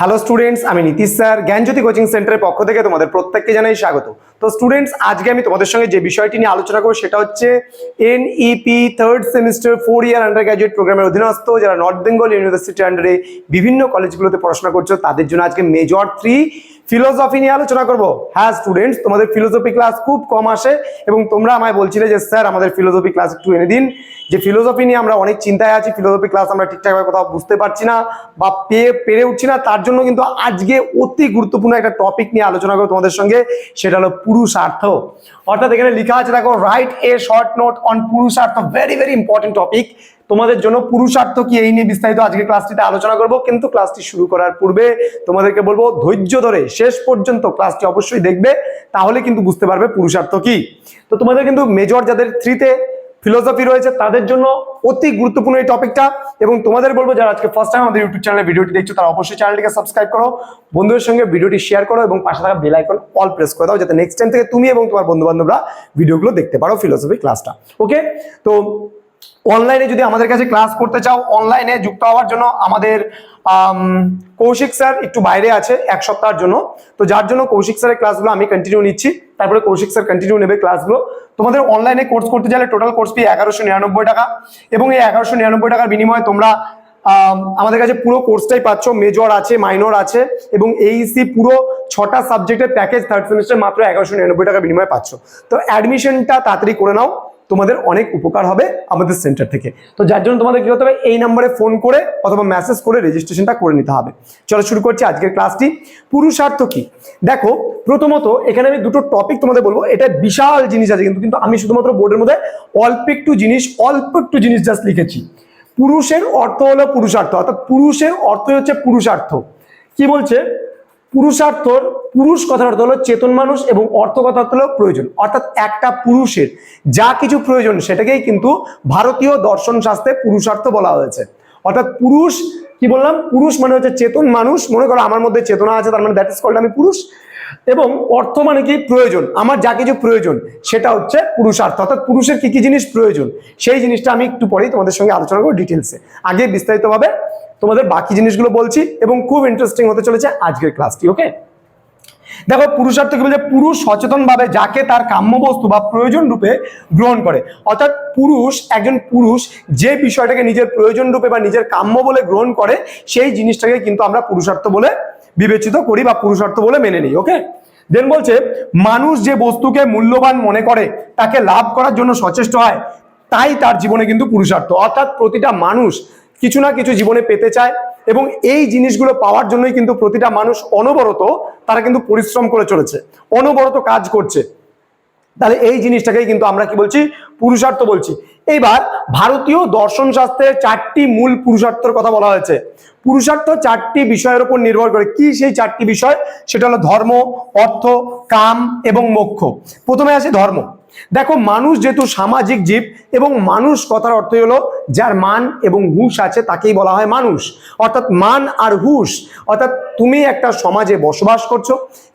Hello students আমি Nitish sir, জ্ঞানজ্যোতি coaching সেন্টারের পক্ষ থেকে তোমাদের প্রত্যেককে জানাই স্বাগত। তো স্টুডেন্টস আজকে আমি তোমাদের সঙ্গে যে বিষয়টি নিয়ে আলোচনা করব সেটা হচ্ছে NEP third semester four year undergraduate প্রোগ্রামের অধীনস্থ যারা নর্থ বেঙ্গল ইউনিভার্সিটি আন্ডারে বিভিন্ন কলেজগুলোতে পড়াশোনা করছ, তাদের জন্য আজকে মেজর থ্রি ফিলোসফি নিয়ে আলোচনা করব। হ্যাঁ স্টুডেন্টস তোমাদের ফিলোসফি ক্লাস খুব কম আসে এবং তোমরা আমায় বলছিলে যে, স্যার, আমাদের ফিলোসফি ক্লাস একটু এনে দিন। যে, ফিলোসফি নিয়ে আমরা অনেক চিন্তায় আছি, ফিলোসফি ক্লাস আমরা ঠিকঠাকভাবে কোথাও বুঝতে পারছি না বা পেয়ে, পেরে উঠছি না, তার জন্য কিন্তু আজকে অতি গুরুত্বপূর্ণ একটা টপিক নিয়ে আলোচনা করব তোমাদের সঙ্গে, সেটা হলো পুরুষার্থ। অর্থাৎ এখানে লেখা আছে, দেখো write a short note on purushartha very very important topic তোমাদের জন্য পুরুষার্থ কি এই নিয়ে বিস্তারিত আজকে ক্লাসটিতে আলোচনা করব। কিন্তু ক্লাসটি শুরু করার পূর্বে তোমাদেরকে বলব, ধৈর্য ধরে শেষ পর্যন্ত ক্লাসটি অবশ্যই দেখবে, তাহলে কিন্তু বুঝতে পারবে পুরুষার্থ কি। তো তোমাদের কিন্তু মেজর যাদের থ্রিতে ফিলোসফি রয়েছে, তাদের জন্য অতি গুরুত্বপূর্ণ এই টপিকটা এবং তোমাদের বলব, যারা আজকে ফার্স্ট টাইম আমাদের ইউটিউব চ্যানেলে ভিডিওটি দেখছ, তারা অবশ্যই চ্যানেলটিকে সাবস্ক্রাইব করো, বন্ধুদের সঙ্গে ভিডিওটি শেয়ার করো এবং পাশে থাকা বেল আইকন অল প্রেস করে দাও, যাতে নেক্সট টাইম থেকে তুমি এবং তোমার বন্ধু বান্ধবরা ভিডিওগুলো দেখতে পারো ফিলোসফি ক্লাসটা ওকে তো অনলাইনে যদি আমাদের কাছে ক্লাস করতে চাও অনলাইনে যুক্ত হওয়ার জন্য আমাদের কৌশিক স্যার একটু বাইরে আছে, এক সপ্তাহের জন্য। তো যার জন্য কৌশিক স্যারের ক্লাসগুলো আমি কন্টিনিউ নিচ্ছি। তারপরে কৌশিক স্যার কন্টিনিউ নেবে ক্লাসগুলো তোমাদের অনলাইনে কোর্স করতে চাইলে টোটাল কোর্স ফি এগারোশো নিরানব্বই টাকা। এবং এই এগারোশো নিরানব্বই টাকার বিনিময়ে তোমরা আমাদের কাছে পুরো কোর্সটাই পাচ্ছ। মেজর আছে মাইনর আছে। এবং এইসি পুরো ছটা সাবজেক্টের প্যাকেজ থার্ড সেমিস্টার মাত্র এগারোশো নিরানব্বই টাকা বিনিময়ে পাচ্ছ। তো অ্যাডমিশনটা তাড়াতাড়ি করে নাও। তোমাদের অনেক উপকার হবে আমাদের সেন্টার থেকে। তো যার জন্য তোমাদের কি হতে হবে? এই নম্বরে ফোন করে অথবা মেসেজ করে রেজিস্ট্রেশনটা করে নিতে হবে। চলো শুরু করছি আজকের ক্লাসটি পুরুষার্থ কি? দেখো, প্রথমত এখানে আমি দুটো টপিক তোমাদের বলব। এটা বিশাল জিনিস আছে, কিন্তু কিন্তু আমি শুধুমাত্র বোর্ডের মধ্যে অল্প একটু জিনিস, অল্প একটু জিনিস জাস্ট লিখেছি। পুরুষের অর্থ হলো পুরুষার্থ, অর্থাৎ পুরুষের অর্থ হচ্ছে পুরুষার্থ। কি বলছে? পুরুষার্থর, পুরুষ কথার অর্থ হলো চেতন মানুষ এবং অর্থ কথা হলো প্রয়োজন। অর্থাৎ একটা পুরুষের যা কিছু প্রয়োজন সেটাকেই কিন্তু ভারতীয় দর্শন শাস্ত্রে পুরুষার্থ বলা হয়েছে। অর্থাৎ পুরুষ, কি বললাম? পুরুষ মানে হচ্ছে চেতন মানুষ। মনে করো আমার মধ্যে চেতনা আছে, তার মানে দ্যাট ইজ কল্ড আমি পুরুষ। এবং অর্থ মানে কি? প্রয়োজন। আমার যা কিছু প্রয়োজন সেটা হচ্ছে পুরুষার্থ। অর্থাৎ পুরুষের কি কি জিনিস প্রয়োজন? সেই জিনিসটা আমি একটু পরেই তোমাদের সঙ্গে আলোচনা করব ডিটেলসে আগে বিস্তারিতভাবে তোমাদের বাকি জিনিসগুলো বলছি এবং খুব ইন্টারেস্টিং হতে চলেছে আজকের ক্লাসটি ওকে দেখো, পুরুষার্থ কি বলছে? পুরুষ সচেতন ভাবে যাকে তার কাম্য বস্তু বা প্রয়োজন রূপে গ্রহণ করে। অর্থাৎ পুরুষ, একজন পুরুষ যে বিষয়টাকে নিজের প্রয়োজন রূপে বা নিজের কাম্য বলে গ্রহণ করে, সেই জিনিসটাকে কিন্তু আমরা পুরুষার্থ বলে বিবেচিত করি বা পুরুষার্থ বলে মেনে নিই ওকে দেন বলছে, মানুষ যে বস্তুকে মূল্যবান মনে করে, তাকে লাভ করার জন্য সচেষ্ট হয়, তাই তার জীবনে কিন্তু পুরুষার্থ। অর্থাৎ প্রতিটা মানুষ কিছু না কিছু জীবনে পেতে চায় এবং এই জিনিসগুলো পাওয়ার জন্যই কিন্তু প্রতিটা মানুষ অনবরত তারা কিন্তু পরিশ্রম করে চলেছে, অনবরত কাজ করছে। তাহলে এই জিনিসটাকেই কিন্তু আমরা কি বলছি? পুরুষার্থ বলছি। এইবার ভারতীয় দর্শন শাস্ত্রের চারটি মূল পুরুষার্থের কথা বলা হয়েছে। পুরুষার্থ চারটি বিষয়ের উপর নির্ভর করে কি সেই চারটি বিষয়? সেটা হলো ধর্ম, অর্থ, কাম এবং মোক্ষ। প্রথমে আসে ধর্ম। দেখো, মানুষ যেহেতু সামাজিক জীব এবং মানুষ কথার অর্থ হলো যার মান এবং হুঁশ আছে তাকেই বলা হয় মানুষ। অর্থাৎ মান আর হুঁশ, অর্থাৎ তুমি একটা সমাজে বসবাস করছ।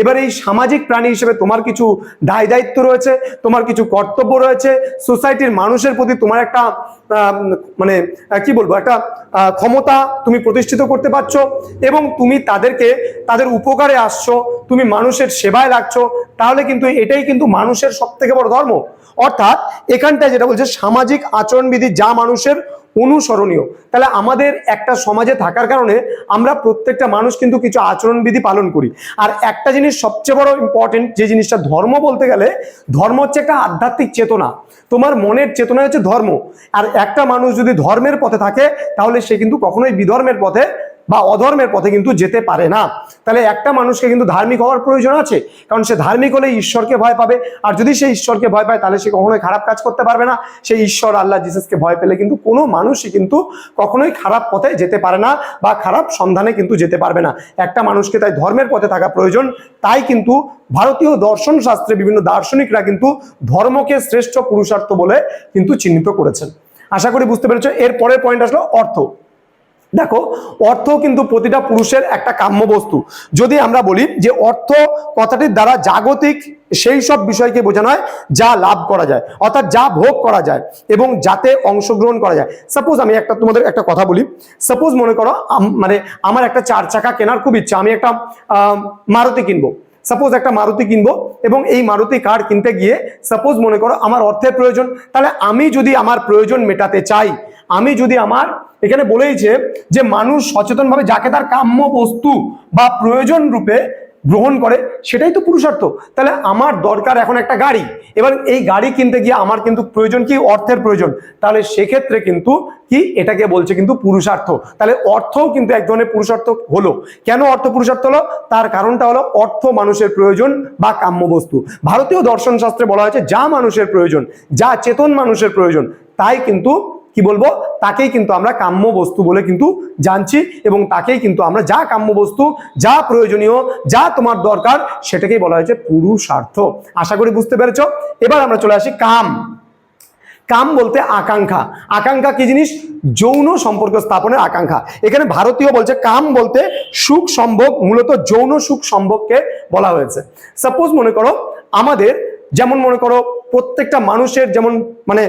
এবার এই সামাজিক প্রাণী হিসেবে তোমার কিছু দায় দায়িত্ব রয়েছে, তোমার কিছু কর্তব্য রয়েছে, সোসাইটির মানুষের প্রতি তোমার একটা মানে কি বলব, একটা ক্ষমতা তুমি প্রতিষ্ঠিত করতে পারছ এবং তুমি তাদেরকে তাদের উপকারে আসছো, তুমি মানুষের সেবায় লাগছো, তাহলে কিন্তু এটাই কিন্তু মানুষের সব থেকে বড় ধর্ম। অর্থাৎ এখানটায় যেটা বলছে, সামাজিক আচরণবিধি যা মানুষের অনুসরণীয়। তাহলে আমাদের একটা সমাজে থাকার কারণে আমরা প্রত্যেকটা মানুষ কিন্তু কিছু আচরণবিধি পালন করি। আর একটা জিনিস সবচেয়ে বড় ইম্পর্টেন্ট যে জিনিসটা ধর্ম বলতে গেলে, ধর্ম হচ্ছে একটা আধ্যাত্মিক চেতনা। তোমার মনের চেতনা হচ্ছে ধর্ম। আর একটা মানুষ যদি ধর্মের পথে থাকে, তাহলে সে কিন্তু কখনোই বিধর্মের পথে বা অধর্মের পথে কিন্তু যেতে পারে না। তাহলে একটা মানুষকে কিন্তু ধার্মিক হওয়ার প্রয়োজন আছে, কারণ সে ধার্মিক হলে ঈশ্বরকে ভয় পাবে। আর যদি সে ঈশ্বরকে ভয় পায়, তাহলে সে কখনোই খারাপ কাজ করতে পারবে না। সেই ঈশ্বর, আল্লাহ জিসাসকে ভয় পেলে কিন্তু কোনো মানুষই কিন্তু কখনোই খারাপ পথে যেতে পারে না বা খারাপ সন্ধানে কিন্তু যেতে পারবে না। একটা মানুষকে তাই ধর্মের পথে থাকা প্রয়োজন। তাই কিন্তু ভারতীয় দর্শন শাস্ত্রে বিভিন্ন দার্শনিকরা কিন্তু ধর্মকে শ্রেষ্ঠ পুরুষার্থ বলে কিন্তু চিহ্নিত করেছেন। আশা করি বুঝতে পেরেছ, এর পরের পয়েন্ট আসলো অর্থ। দেখো, অর্থ কিন্তু প্রতিটা পুরুষের একটা কাম্য বস্তু। যদি আমরা বলি যে অর্থ কথাটির দ্বারা জাগতিক সেই সব বিষয়কে বোঝানো হয়, যা লাভ করা যায়, অর্থাৎ যা ভোগ করা যায় এবং যাতে অংশগ্রহণ করা যায়। সাপোজ আমি একটা তোমাদের একটা কথা বলি। সাপোজ মনে করো মানে আমার একটা চার চাকা কেনার খুব ইচ্ছা, আমি একটা মারুতি কিনবো। সাপোজ একটা মারুতি কিনবো এবং এই মারুতি কার কিনতে গিয়ে সাপোজ মনে করো আমার অর্থের প্রয়োজন, তাহলে আমি যদি আমার প্রয়োজন মেটাতে চাই আমি যদি আমার, এখানে বলেইছে যে মানুষ সচেতনভাবে যাকে তার কাম্য বস্তু বা প্রয়োজন রূপে গ্রহণ করে, সেটাই তো পুরুষার্থ। তাহলে আমার দরকার এখন একটা গাড়ি। এবার এই গাড়ি কিনতে গিয়ে আমার কিন্তু প্রয়োজন কি? অর্থের প্রয়োজন। তাহলে সেক্ষেত্রে কিন্তু কি? এটাকে বলছে কিন্তু পুরুষার্থ। তাহলে অর্থও কিন্তু এক ধরনের পুরুষার্থ হলো। কেন অর্থ পুরুষার্থ হলো? তার কারণটা হলো অর্থ মানুষের প্রয়োজন বা কাম্য বস্তু। ভারতীয় দর্শন শাস্ত্রে বলা হয়েছে, যা মানুষের প্রয়োজন, যা চেতন মানুষের প্রয়োজন, তাই কিন্তু কি বলব? তাকেই কিন্তু আমরা কাম্য বস্তু বলে কিন্তু জানছি এবং তাকেই কিন্তু আমরা যা কাম্য বস্তু, যা প্রয়োজনীয়, যা তোমার দরকার সেটাকেই বলা হয়েছে পুরুষার্থ। আশা করি বুঝতে পেরেছ? এবার আমরা চলে আসি কাম। কাম বলতে আকাঙ্ক্ষা। আকাঙ্ক্ষা কি জিনিস? যৌন সম্পর্ক স্থাপনের আকাঙ্ক্ষা। এখানে ভারতীয় বলছে কাম বলতে সুখ সম্ভোগ, মূলত যৌন সুখ সম্ভোগকে বলা হয়েছে। সাপোজ মনে করো, আমাদের যেমন মনে করো প্রত্যেকটা মানুষের যেমন মানে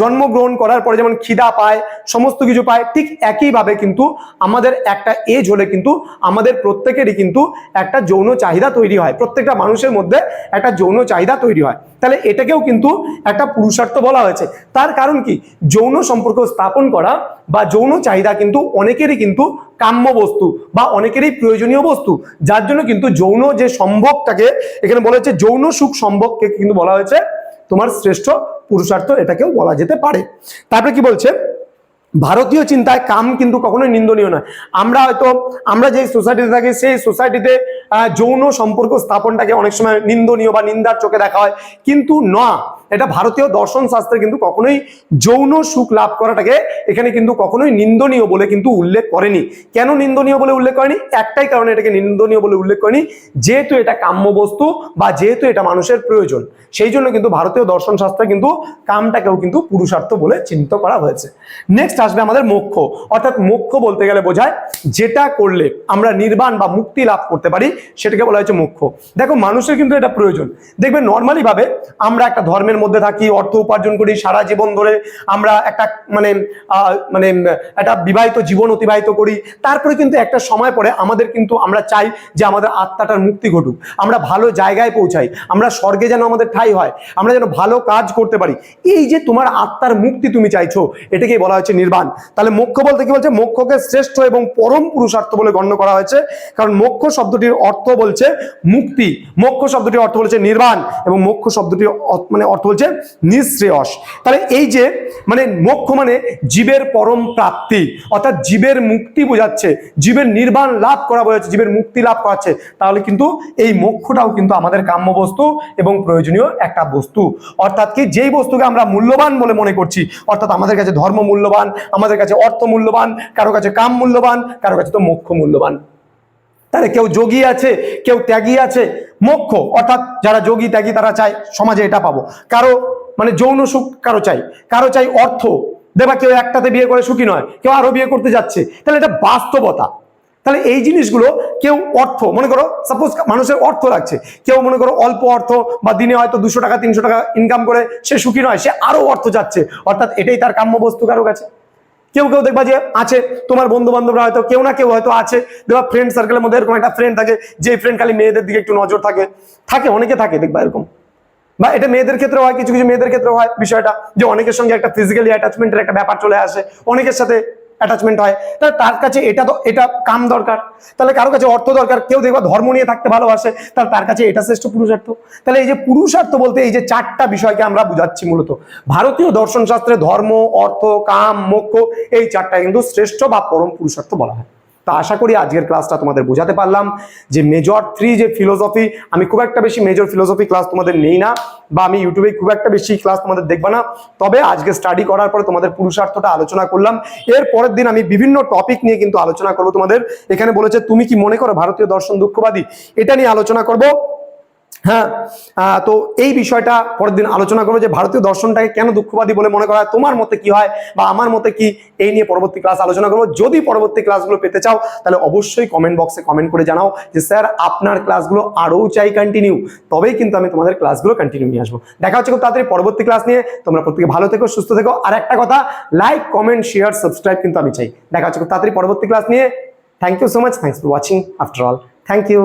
জন্মগ্রহণ করার পরে যেমন খিদা পায়, সমস্ত কিছু পায়, ঠিক একইভাবে কিন্তু আমাদের একটা এজ হলে কিন্তু আমাদের প্রত্যেকেরই কিন্তু একটা যৌন চাহিদা তৈরি হয়। প্রত্যেকটা মানুষের মধ্যে একটা যৌন চাহিদা তৈরি হয়। তাহলে এটাকেও কিন্তু একটা পুরুষার্থ বলা হয়েছে। তার কারণ কি? যৌন সম্পর্ক স্থাপন করা বা যৌন চাহিদা কিন্তু অনেকেরই কিন্তু কাম্য বস্তু বা অনেকেরই প্রয়োজনীয় বস্তু। যার জন্য কিন্তু যৌন যে সম্ভবটাকে, এখানে বলা হয়েছে যৌন সুখ সম্ভবকে কিন্তু বলা হয়েছে। তোমার শ্রেষ্ঠ পুরুষার্থ এটাকেও বলা যেতে পারে। তারপরে কি বলছে? ভারতীয় চিন্তায় কাম কিন্তু কখনোই নিন্দনীয় নয়। আমরা হয়তো, আমরা যে সোসাইটিতে থাকি, সেই সোসাইটিতে যৌন সম্পর্ক স্থাপনটাকে অনেক সময় নিন্দনীয় বা নিন্দার চোখে দেখা হয়। কিন্তু না, এটা ভারতীয় দর্শন শাস্ত্রে কিন্তু কখনোই যৌন সুখ লাভ করাটাকে এখানে কিন্তু কখনোই নিন্দনীয় বলে কিন্তু উল্লেখ করেনি। কেন নিন্দনীয় বলে উল্লেখ করেনি? একটাই কারণে এটাকে নিন্দনীয় বলে উল্লেখ করেনি, যেহেতু এটা কাম্য বস্তু বা যেহেতু এটা মানুষের প্রয়োজন। সেই জন্য কিন্তু ভারতীয় দর্শন শাস্ত্রে কিন্তু কামটাকেও কিন্তু পুরুষার্থ বলে চিহ্নিত করা হয়েছে। নেক্সট আসবে আমাদের মোক্ষ। অর্থাৎ মোক্ষ বলতে গেলে বোঝায় যেটা করলে আমরা নির্বাণ বা মুক্তি লাভ করতে পারি সেটাকে বলা হয়েছে মোক্ষ দেখো, মানুষের কিন্তু এটা প্রয়োজন। দেখবে নর্মালি ভাবে আমরা একটা ধর্মের মধ্যে থাকি, অর্থ উপার্জন করি, সারা জীবন ধরে আমরা একটা মানে মানে একটা বিবাহিত জীবন অতিবাহিত করি। তারপরে কিন্তু একটা সময় পরে আমাদের কিন্তু আমরা চাই যে আমাদের আত্মাটার মুক্তি ঘটুক। আমরা ভালো জায়গায় পৌঁছাই। আমরা স্বর্গে যেন আমাদের ঠাই হয়। আমরা যেন ভালো কাজ করতে পারি। এই যে তোমার আত্মার মুক্তি তুমি চাইছো, এটাকেই বলা হচ্ছে নির্বাণ। তাহলে মোক্ষ বলতে কি বলছে? মোক্ষকে শ্রেষ্ঠ এবং পরম পুরুষার্থ বলে গণ্য করা হয়েছে। কারণ মোক্ষ শব্দটির অর্থ বলছে মুক্তি। মোক্ষ শব্দটির অর্থ বলছে নির্বাণ এবং মোক্ষ শব্দটির অর্থ- মানে অর্থ বলছে নিঃশ্রেয়স। তাহলে এই যে মানে মোক্ষ মানে জীবের পরম প্রাপ্তি, অর্থাৎ জীবের মুক্তি বোঝাচ্ছে, জীবের নির্বাণ লাভ করা বোঝাচ্ছে, জীবের মুক্তি লাভ করাচ্ছে, তাহলে কিন্তু এই মোক্ষটাও কিন্তু আমাদের কাম্য বস্তু এবং প্রয়োজনীয় একটা বস্তু। অর্থাৎ কি যেই বস্তুকে আমরা মূল্যবান বলে মনে করছি, অর্থাৎ আমাদের কাছে ধর্ম মূল্যবান, আমাদের কাছে অর্থ মূল্যবান, কারও কাছে কাম মূল্যবান, কারও কাছে তো মোক্ষ মূল্যবান। তাহলে কেউ যোগী আছে, কেউ ত্যাগী আছে, মোক্ষ। অর্থাৎ যারা যোগী, ত্যাগী, তারা চায় সমাজে এটা পাবো। কারও মানে যৌন সুখ কারও চাই। কারও চাই অর্থ। দেবা কেউ একটাতে বিয়ে করে সুখী নয়, কেউ আরও বিয়ে করতে যাচ্ছে। তাহলে এটা বাস্তবতা। তাহলে এই জিনিসগুলো কেউ অর্থ, মনে করো সাপোজ মানুষের অর্থ লাগছে। কেউ মনে করো অল্প অর্থ বা দিনে হয়তো দুশো টাকা, তিনশো টাকা ইনকাম করে সে সুখী নয়, সে আরও অর্থ যাচ্ছে অর্থাৎ এটাই তার কাম্য বস্তু কারও কাছে। কেউ কেউ দেখবা যে আছে, তোমার বন্ধু বান্ধবরা হয়তো কেউ না কেউ হয়তো আছে। দেখবা ফ্রেন্ড সার্কেলের মধ্যে এরকম একটা ফ্রেন্ড থাকে যে ফ্রেন্ড খালি মেয়েদের দিকে একটু নজর থাকে। থাকে, অনেকে থাকে, দেখবা এরকম। বা এটা মেয়েদের ক্ষেত্রে হয়, কিছু কিছু মেয়েদের ক্ষেত্রে হয় বিষয়টা, যে অনেকের সঙ্গে একটা ফিজিক্যালি অ্যাটাচমেন্টের একটা ব্যাপার চলে আসে। অনেকের সাথে অ্যাটাচমেন্ট হয়, তাহলে তার কাছে এটা তো এটা কাম দরকার। তাহলে কারও কাছে অর্থ দরকার, কেউ দেখবা ধর্ম নিয়ে থাকতে ভালোবাসে, তাহলে তার কাছে এটা শ্রেষ্ঠ পুরুষার্থ। তাহলে এই যে পুরুষার্থ বলতে এই যে চারটা বিষয়কে আমরা বুঝাচ্ছি মূলত। ভারতীয় দর্শন শাস্ত্রে ধর্ম, অর্থ, কাম, মোক্ষ, এই চারটা কিন্তু শ্রেষ্ঠ বা পরম পুরুষার্থ বলা হয়। তো আশা করি আজকের ক্লাসটা তোমাদের বোঝাতে পারলাম যে মেজর থ্রি যে ফিলোসফি আমি খুব একটা বেশি মেজর ফিলোসফি ক্লাস তোমাদের নেই না বা আমি ইউটিউবে খুব একটা বেশি ক্লাস তোমাদের দেখবে না। তবে আজকে স্টাডি করার পরে তোমাদের পুরুষার্থটা আলোচনা করলাম। এর পরের দিন আমি বিভিন্ন টপিক নিয়ে কিন্তু আলোচনা করব তোমাদের। এখানে বলেছে, তুমি কি মনে করো ভারতীয় দর্শন দুঃখবাদী? এটা নিয়ে আলোচনা করব। হ্যাঁ তো এই বিষয়টা পরের দিন আলোচনা করব যে ভারতীয় দর্শনটাকে কেন দুঃখবাদী বলে মনে করা হয়, তোমার মতে কি হয় বা আমার মতে কি, এই নিয়ে পরবর্তী ক্লাস আলোচনা করব। যদি পরবর্তী ক্লাসগুলো পেতে চাও, তাহলে অবশ্যই কমেন্ট বক্সে কমেন্ট করে জানাও যে, স্যার, আপনার ক্লাসগুলো আরও চাই কন্টিনিউ তবেই কিন্তু আমি তোমাদের ক্লাসগুলো কন্টিনিউ নিয়ে আসব। দেখা হচ্ছে খুব তাড়াতাড়ি পরবর্তী ক্লাস নিয়ে। তোমরা প্রত্যেকে ভালো থেকো, সুস্থ থেকো। আর একটা কথা লাইক কমেন্ট শেয়ার সাবস্ক্রাইব কিন্তু আমি চাই। দেখা হচ্ছে খুব তাড়াতাড়ি পরবর্তী ক্লাস নিয়ে। Thank you so much thanks for watching after all thank you